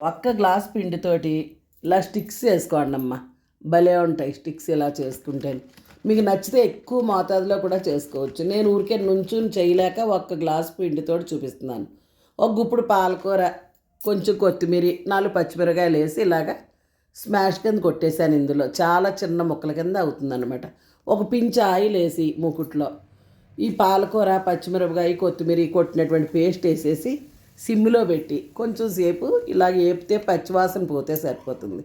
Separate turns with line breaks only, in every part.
ఒక్క గ్లాస్ పిండితోటి ఇలా స్టిక్స్ చేసుకోండి అమ్మ. భలే ఉంటాయి స్టిక్స్ ఇలా చేసుకుంటే. మీకు నచ్చితే ఎక్కువ మోతాదులో కూడా చేసుకోవచ్చు. నేను ఊరికే నుంచుని చేయలేక ఒక్క గ్లాస్ పిండితోటి చూపిస్తున్నాను. ఒక గుప్పుడు పాలకూర కొంచెం కొత్తిమీర నాలుగు పచ్చిమిరకాయలు వేసి ఇలాగా స్మాష్ కింద కొట్టేశాను ఇందులో. చాలా చిన్న ముక్కల కింద అవుతుందన్నమాట. ఒక పించ్ ఆయిల్ వేసి మూకుట్లో. ఈ పాలకూర పచ్చిమిరపకాయ కొత్తిమీర కొట్టినటువంటి పేస్ట్ వేసేసి సిమ్లో పెట్టి కొంచెం సేపు ఇలా వేపితే పచ్చివాసన పోతే సరిపోతుంది.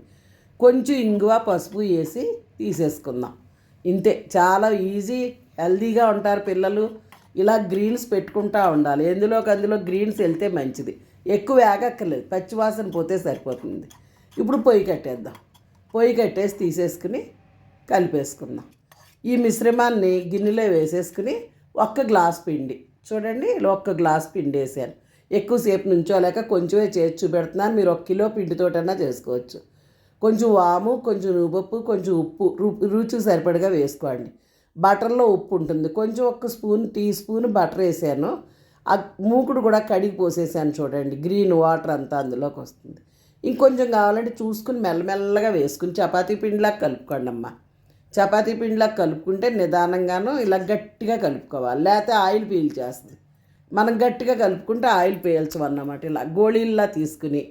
కొంచెం ఇంగువ పసుపు వేసి తీసేసుకుందాం. ఇంతే చాలా ఈజీ హెల్దీగా ఉంటారు పిల్లలు. ఇలా గ్రీన్స్ పెట్టుకుంటా ఉండాలి. ఎందులోకి అందులో గ్రీన్స్ వెళ్తే మంచిది. ఎక్కువ వేగక్కర్లేదు పచ్చివాసన పోతే సరిపోతుంది. ఇప్పుడు పొయ్యి కట్టేద్దాం. పొయ్యి కట్టేసి తీసేసుకుని కలిపేసుకుందాం. ఈ మిశ్రమాన్ని గిన్నెలో వేసేసుకుని ఒక్క గ్లాస్ పిండి. చూడండి ఇలా ఒక్క గ్లాస్ పిండి వేసాను. ఎక్కువసేపు నుంచోలేక కొంచెమే చేసి చూపెడుతున్నాను మీరు ఒక కిలో పిండితోటన్నా చేసుకోవచ్చు. కొంచెం వాము కొంచెం నువ్వుపప్పు కొంచెం ఉప్పు రు- రుచికి సరిపడగా వేసుకోండి. బటర్లో ఉప్పు ఉంటుంది. కొంచెం ఒక స్పూన్ టీ స్పూన్ బటర్ వేసాను. ఆ మూకుడు కూడా కడిగి పోసేసాను చూడండి. గ్రీన్ వాటర్ అంతా అందులోకి వస్తుంది. ఇంకొంచెం కావాలంటే చూసుకుని మెల్లమెల్లగా వేసుకుని చపాతీ పిండిలా కలుపుకోండి అమ్మ. చపాతీ పిండిలా కలుపుకుంటే నిదానంగాను ఇలా గట్టిగా కలుపుకోవాలి. లేకపోతే ఆయిల్ పీల్చేస్తుంది మనం గట్టిగా కలుపుకుంటే ఆయిల్ పీల్చమన్నమాట ఇలా గోళీల్లా తీసుకుని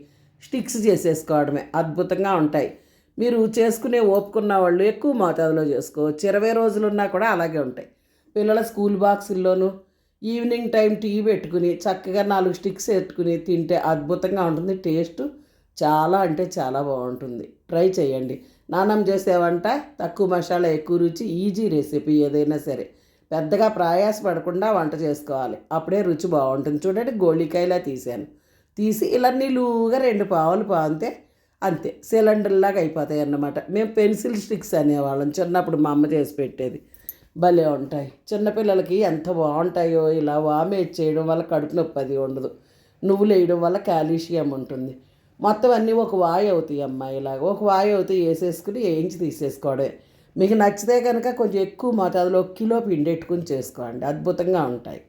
స్టిక్స్ చేసేసుకోవడమే అద్భుతంగా ఉంటాయి. మీరు చేసుకునే ఓపుకున్న వాళ్ళు ఎక్కువ మోతాదులో చేసుకోవచ్చు. ఇరవై రోజులున్నా కూడా అలాగే ఉంటాయి. పిల్లల స్కూల్ బాక్సుల్లోనూ ఈవినింగ్ టైం టీ పెట్టుకుని చక్కగా నాలుగు స్టిక్స్ పెట్టుకుని తింటే అద్భుతంగా ఉంటుంది. టేస్ట్ చాలా అంటే చాలా బాగుంటుంది. ట్రై చేయండి. నానం చేసే వంట తక్కువ మసాలా ఎక్కువ రుచి ఈజీ రెసిపీ ఏదైనా సరే. పెద్దగా ప్రయాసపడకుండా వంట చేసుకోవాలి. అప్పుడే రుచి బాగుంటుంది. చూడండి గోళికాయలా తీసాను తీసి ఇలా నిలువుగా రెండు పావులు పాంతే అంతే. సిలిండర్లాగా అయిపోతాయి అన్నమాట మేము పెన్సిల్ స్టిక్స్ అనేవాళ్ళం చిన్నప్పుడు మా అమ్మ చేసి పెట్టేది. భలే ఉంటాయి. చిన్నపిల్లలకి ఎంత బాగుంటాయో ఇలా వామేజ్ చేయడం వల్ల కడుపు నొప్పి అది ఉండదు. నువ్వులు వేయడం వల్ల కాల్షియం ఉంటుంది. మొత్తం అన్నీ ఒక వాయి అవుతాయి అమ్మాయిలాగా. ఇలాగ ఒక వాయి అవుతాయి వేసేసుకుని వేయించి తీసేసుకోవడమే. మీకు నచ్చితే కనుక కొంచెం ఎక్కువ మోతాదులో ఒక కిలో పిండి పెట్టుకుని చేసుకోండి. అద్భుతంగా ఉంటాయి.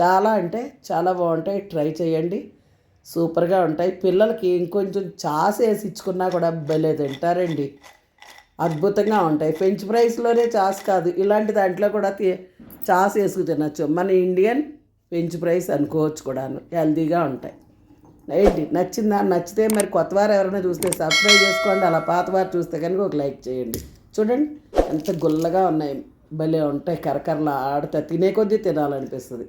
చాలా అంటే చాలా బాగుంటాయి. ట్రై చేయండి. సూపర్గా ఉంటాయి. పిల్లలకి ఇంకొంచెం చాస్ వేసి ఇచ్చుకున్నా కూడా భలే తింటారండి. అద్భుతంగా ఉంటాయి. ఫ్రెంచ్ ఫ్రైస్లోనే చాస్ కాదు. ఇలాంటి దాంట్లో కూడా చాస్ వేసుకు తినచ్చు. మన ఇండియన్ ఫ్రెంచ్ ఫ్రైస్ అనుకోవచ్చు కూడాను. హెల్తీగా ఉంటాయి. ఏంటి? నచ్చిందా? నచ్చితే మరి కొత్త వారు ఎవరైనా చూస్తే సబ్స్క్రైబ్ చేసుకోండి. అలా పాత వారు చూస్తే కనుక ఒక లైక్ చేయండి. చూడండి ఎంత గుల్లగా ఉన్నాయి. భలే ఉంటాయి కరకరలా ఆడితే తినే కొద్దీ తినాలనిపిస్తుంది.